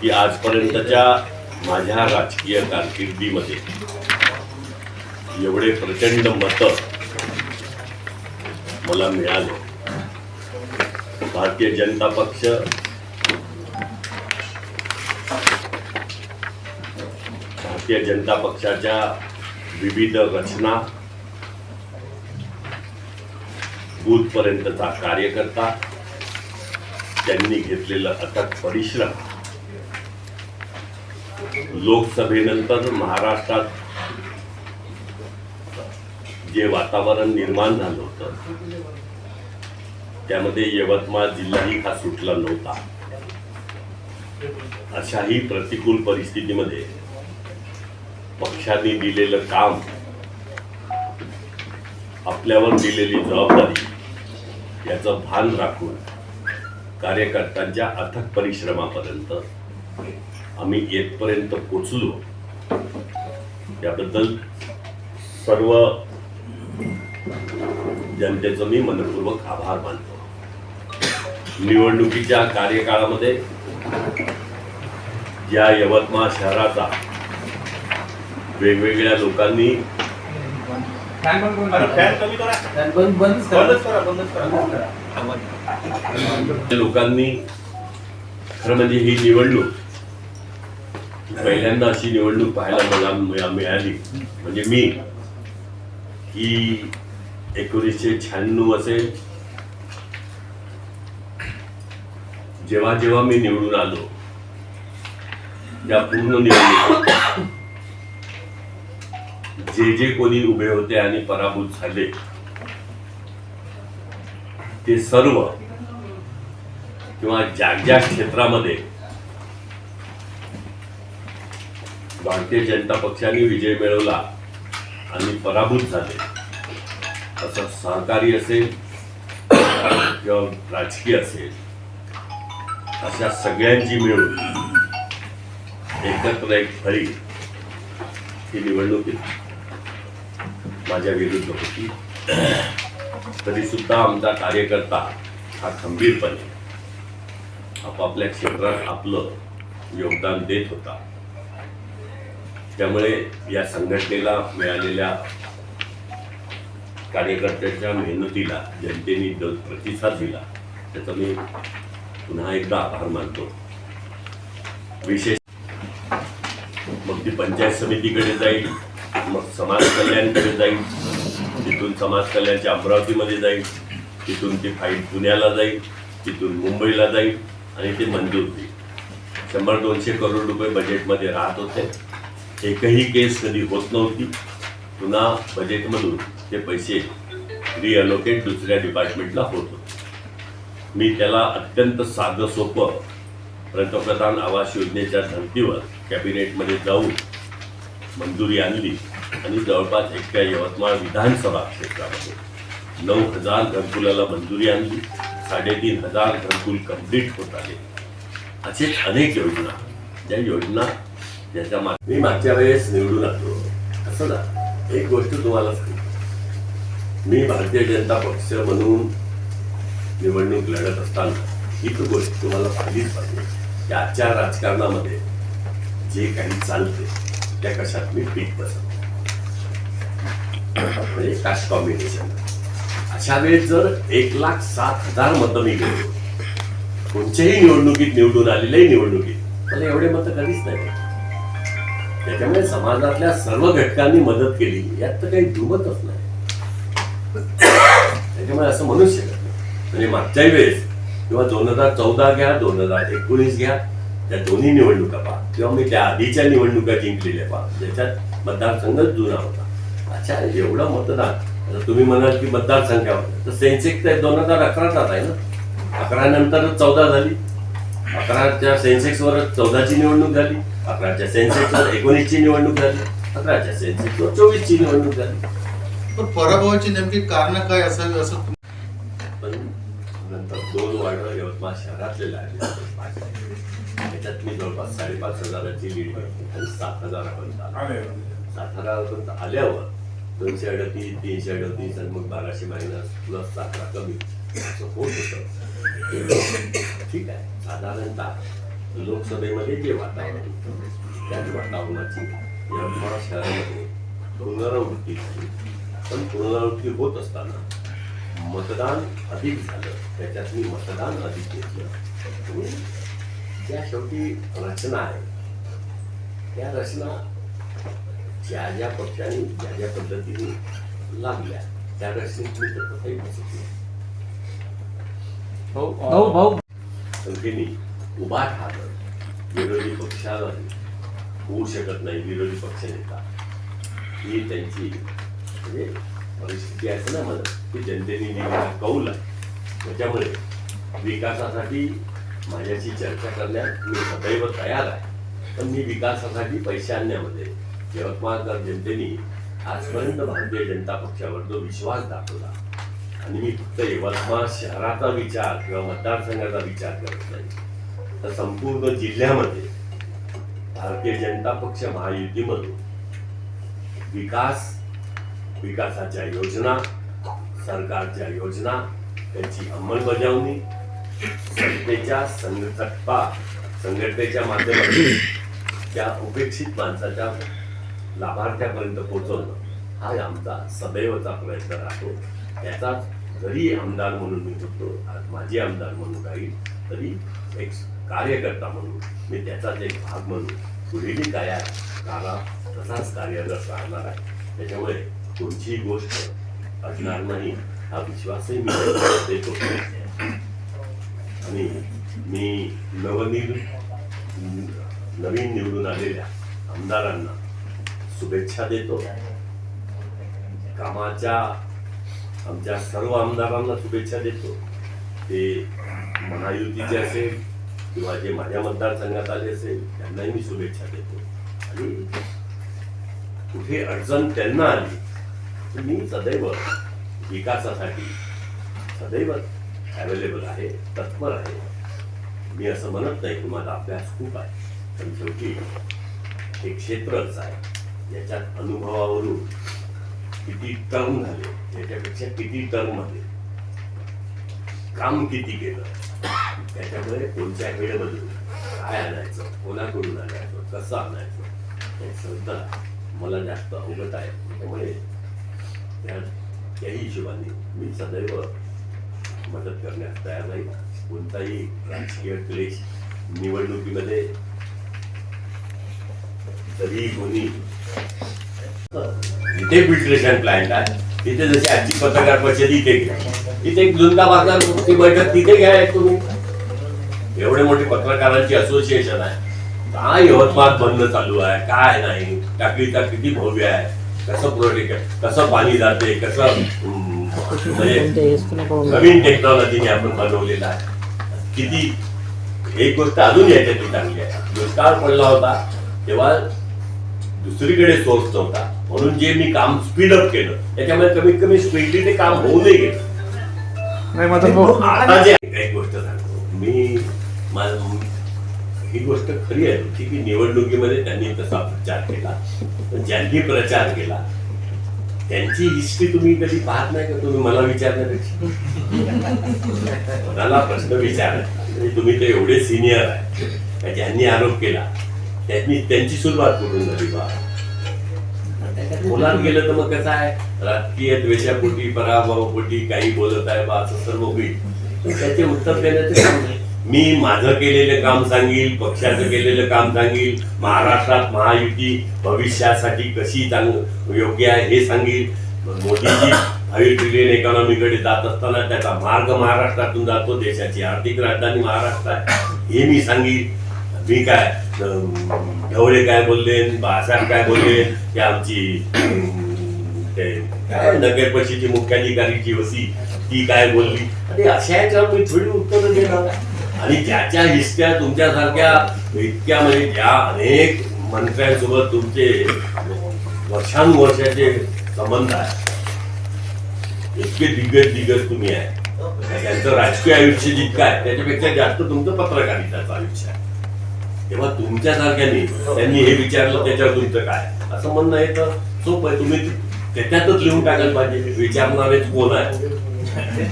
की आजपर्यंतच्या माझ्या राजकीय कारकिर्दीमध्ये एवढे प्रचंड मत मला मिळाले. भारतीय जनता पक्ष भारतीय जनता पक्षाच्या विविध रचना बूथपर्यंतचा कार्यकर्ता त्यांनी घेतलेलं अथक परिश्रम लोकसभेनंतर महाराष्ट्रात जे वातावरण निर्माण झालं होतं त्यामध्ये यवतमाळ जिल्हाही हा सुटला नव्हता. अशाही प्रतिकूल परिस्थितीमध्ये पक्षाने दिलेलं काम आपल्यावर दिलेली जबाबदारी याचं भान राखून कार्यकर्त्यांच्या अथक परिश्रमापर्यंत आम्ही येथपर्यंत पोचलो. याबद्दल सर्व जनतेचं मी मनपूर्वक आभार मानतो. निवडणुकीच्या कार्यकाळामध्ये या यवतमाळ शहराचा वेगवेगळ्या लोकांनी. लोकांनी खरं म्हणजे ही निवडणूक पहिल्यांदा अशी निवडणूक पाहायला मला मिळाली. म्हणजे मी. ही एकोणीसशे शहाण्णव असेल जेव्हा जेव्हा मी निवडून आलो त्या पूर्ण निवडणुकीत जे जे कोणी उभे होते आणि पराभूत झाले ते सर्व किंवा ज्या ज्या क्षेत्रामध्ये भारतीय जनता पक्षाने विजय मिळवला आणि पराभूत झाले. असं सहकारी असेल किंवा राजकीय असेल अशा सगळ्यांची मिळून एकत्र एक फळी ही निवडणुकीत माझ्या विरुद्ध होती. तरी सुद्धा आमचा कार्यकर्ता हा खंबीरपणे आपापल्या क्षेत्रात आपलं योगदान देत होता. त्यामुळे या संघटनेला मिळालेल्या कार्यकर्त्यांच्या मेहनतीला जनतेने जो प्रतिसाद दिला त्याचा मी पुन्हा एकदा आभार मानतो. विशेष मग ती पंचायत समितीकडे जाईल मग समाज कल्याणकडे जाईल तिथून समाज कल्याणच्या अमरावतीमध्ये जाईल तिथून ती फाईल पुण्याला जाईल तिथून मुंबईला जाईल आणि ते मंजूर होईल. शंभर दोनशे करोड रुपये बजेटमध्ये राहत होते. एकही केस कधी होत नव्हती. पुन्हा बजेटमधून ते पैसे रिअलोकेट दुसऱ्या डिपार्टमेंटला होत होते. मी त्याला अत्यंत साधं सोपं पंतप्रधान आवास योजनेच्या धर्तीवर कॅबिनेटमध्ये जाऊन मंजुरी आणली आणि जवळपास एकट्या यवतमाळ विधानसभा क्षेत्रामध्ये नऊ हजार घरकुलाला मंजुरी आणली. साडेतीन हजार घरकुल कंप्लीट होत आले असेच अनेक योजना ज्या योजना ज्याच्या मा- मी मागच्या वेळेस निवडून आलो. असं ना एक गोष्ट तुम्हाला सांगतो. मी भारतीय जनता पक्ष म्हणून निवडणूक लढत असताना ही गोष्ट तुम्हाला पाहिलीच पाहिजे. की आजच्या राजकारणामध्ये जे काही चालते त्या कशात मी पीक बसत म्हणजे कास्ट कॉम्बिनेशन अशा वेळेस जर एक लाख सात हजार मतं मी घेतो कोणत्याही निवडणुकीत निवडून आलेल्याही निवडणुकीत मला एवढे मतं कधीच नाही त्याच्यामुळे समाजातल्या सर्व घटकांनी मदत केली. यात तर काही दुमतच नाही. त्याच्यामुळे असं म्हणूच शकत नाही. म्हणजे मागच्याही वेळेस किंवा दोन हजार चौदा घ्या दोन हजार एकोणीस घ्या त्या दोन्ही निवडणुका पहा. किंवा मी त्या आधीच्या निवडणुका जिंकलेल्या पहा. ज्याच्यात मतदारसंघच जुना होता. अच्छा एवढं मतदान. आता तुम्ही म्हणाल की मतदारसंख्या तर सेन्सेक्स तर दोन हजार अकराचाच आहे ना? अकरा नंतरच चौदा झाली. अकराच्या सेन्सेक्सवरच चौदाची निवडणूक झाली. अकराच्या सेन्सेक्सवर एकोणीसची निवडणूक झाली. अकराच्या सेन्सेक्सवर चोवीसची निवडणूक झाली. पण पराभवाची नेमकी कारण काय असावी असं तुम- पण नंतर दोन वार्ड यवतमाळ शहरातले लागले. त्याच्यात मी जवळपास साडेपाच हजाराची लीड घेतली आणि सात हजारापर्यंत आलो. सात हजारापर्यंत आल्यावर दोनशे अडतीस तीनशे अडतीस आणि मग बाराशे मायनस प्लस सातरा कमी. असं होत होतं. ठीक आहे. साधारणतः लोकसभेमध्ये जे वातावरण त्याच वातावरणाची यवतमाळ शहरामध्ये पुनरावृत्ती झाली. पण पुनरावृत्ती होत असताना मतदान अधिक झालं. त्याच्यात मी मतदान अधिक घेतलं. आणि ज्या शेवटी रचना आहे त्या रचना ज्या ज्या पक्षाने ज्या ज्या पद्धतीने लागल्या त्या रचनेत मी तर काही बसत नाही. भाऊ भाऊ भाऊ. संख्येने उभा राहतं विरोधी पक्षाला होऊ शकत नाही विरोधी पक्ष नेता ही त्यांची म्हणजे परिस्थिती आहे ना मला की जनतेने दिलेला कौल आहे. त्याच्यामुळे विकासासाठी माझ्याशी चर्चा करण्यात मी सदैव तयार आहे. पण मी विकासासाठी पैसे आणण्यामध्ये यवतमाळकर जनतेने आजपर्यंत भारतीय जनता पक्षावर जो विश्वास दाखवला आणि मी फक्त यवतमाळ शहराचा विचार किंवा मतदारसंघाचा विचार करत नाही तर संपूर्ण जिल्ह्यामध्ये भारतीय जनता पक्ष महायुतीमधून विकास विकासाच्या योजना सरकारच्या योजना त्यांची अंमलबजावणी संघटनेच्या संघटपा संघटनेच्या माध्यमातून त्या उपेक्षित माणसाच्या लाभार्थ्यापर्यंत पोहोचवणं हा आमचा सदैवचा प्रयत्न राहतो. त्याचाच जरी आमदार म्हणून मी होतो आज माझी आमदार म्हणून राहील तरी एक कार्यकर्ता म्हणून मी त्याचाच एक भाग म्हणून पुढील काय काला तसाच कार्यरत राहणार आहे. त्याच्यामुळे कोणतीही गोष्ट असणार नाही हा विश्वासही मी देतो. आणि मी नवनिर् नवीन निवडून आलेल्या आमदारांना शुभेच्छा देतो. कामाच्या आमच्या सर्व आमदारांना शुभेच्छा देतो. ते महायुतीचे असेल किंवा जे माझ्या मतदारसंघात आले असेल त्यांनाही मी शुभेच्छा देतो. आणि कुठे अडचण त्यांना आली तर मी सदैव विकासासाठी सदैव अवेलेबल आहे तत्पर आहे. मी असं म्हणत नाही की माझा अभ्यास खूप आहे पण शेवटी हे क्षेत्रच आहे. याच्यात अनुभवावरून किती टर्म झाले त्याच्यापेक्षा किती टर्ममध्ये काम किती केलं त्याच्यामुळे कोणत्या वेळेमध्ये काय आणायचं कोणाकडून आणायचं कसं आणायचं हे सुद्धा मला जास्त अवगत आहे. त्यामुळे त्या त्याही हिशोबाने मी सदैव मदत करण्यास तयार नाही कोणताही राजकीय क्लेश निवडणुकीमध्ये जरी कोणी इथे फिल्ट्रेशन प्लांट आहे. तिथे जशी आजची पत्रकार परिषद इथे घ्या एक जुंदा बाजार बैठक तिथे घ्या तुम्ही एवढे मोठे पत्रकारांची असोसिएशन आहे. काय यवतमाळ बंद चालू आहे. काय नाही? टाकळीचा किती भव्य आहे? कसं प्रोटेक्ट कसं पाणी जाते? कसं म्हणजे नवीन टेक्नॉलॉजीने आपण बनवलेलं आहे. किती एक गोष्ट अजून याच्यातली चांगली आहे दुष्काळ पडला होता तेव्हा दुसरीकडे सोर्स नव्हता. म्हणून जे मी काम स्पीडअप केलं त्याच्यामुळे कमीत कमी स्पीडली ते काम होऊ नये गेलं. आता जे एक गोष्ट सांगतो. मी माझं ही गोष्ट खरी आहे. होती की निवडणुकीमध्ये त्यांनी तसा प्रचार केला पण ज्यांनी प्रचार केला त्यांची हिस्ट्री तुम्ही कधी पाहत नाही का? तुम्ही मला विचारण्यापेक्षा. कोणाला प्रश्न विचार म्हणजे तुम्ही ते एवढे सिनियर आहे. का ज्यांनी आरोप केला त्यांनी त्यांची सुरुवात करून झाली बा? त्याच्यात गेलं तर मग कसं आहे? राजकीय द्वेषापोटी पराभवापोटी काही बोलत आहे बा असं सर्व होईल. त्याचे उत्तर देण्याचे काम नाही. मी माझं केलेलं काम सांगील पक्षाचं केलेलं काम सांगील महाराष्ट्रात महायुती भविष्यासाठी कशी चांग योग्य आहे हे सांगील. मोदीजी हवी ट्रिलियन इकॉनॉमीकडे जात असताना त्याचा मार्ग महाराष्ट्रातून जातो देशाची आर्थिक राजधानी महाराष्ट्र आहे हे मी सांगील. मी काय ढवळे काय बोलले बाळासाहेब काय बोलले की आमची ते काय नगर परिषदेची मुख्याधिकारीची होती ती काय बोलली? आणि अशा याच्यावर मी थोडी उत्तरं देणार आहे. आणि ज्याच्या हिस्ट्या तुमच्यासारख्या इतक्या म्हणजे ज्या अनेक मंत्र्यांसोबत तुमचे वर्षानुवर्षाचे संबंध आहे इतके दिग्गज दिग्गज तुम्ही आहे त्यांचं राजकीय आयुष्य जितकं आहे त्याच्यापेक्षा जास्त तुमचं पत्रकारिताचं आयुष्य आहे. तेव्हा तुमच्यासारख्याने त्यांनी हे विचारलं त्याच्यावर तुमचं काय? असं म्हणणं आहे तर सोपं आहे. तुम्ही त्याच्यातच लिहून टाकायला पाहिजे. विचारणारेच कोण आहे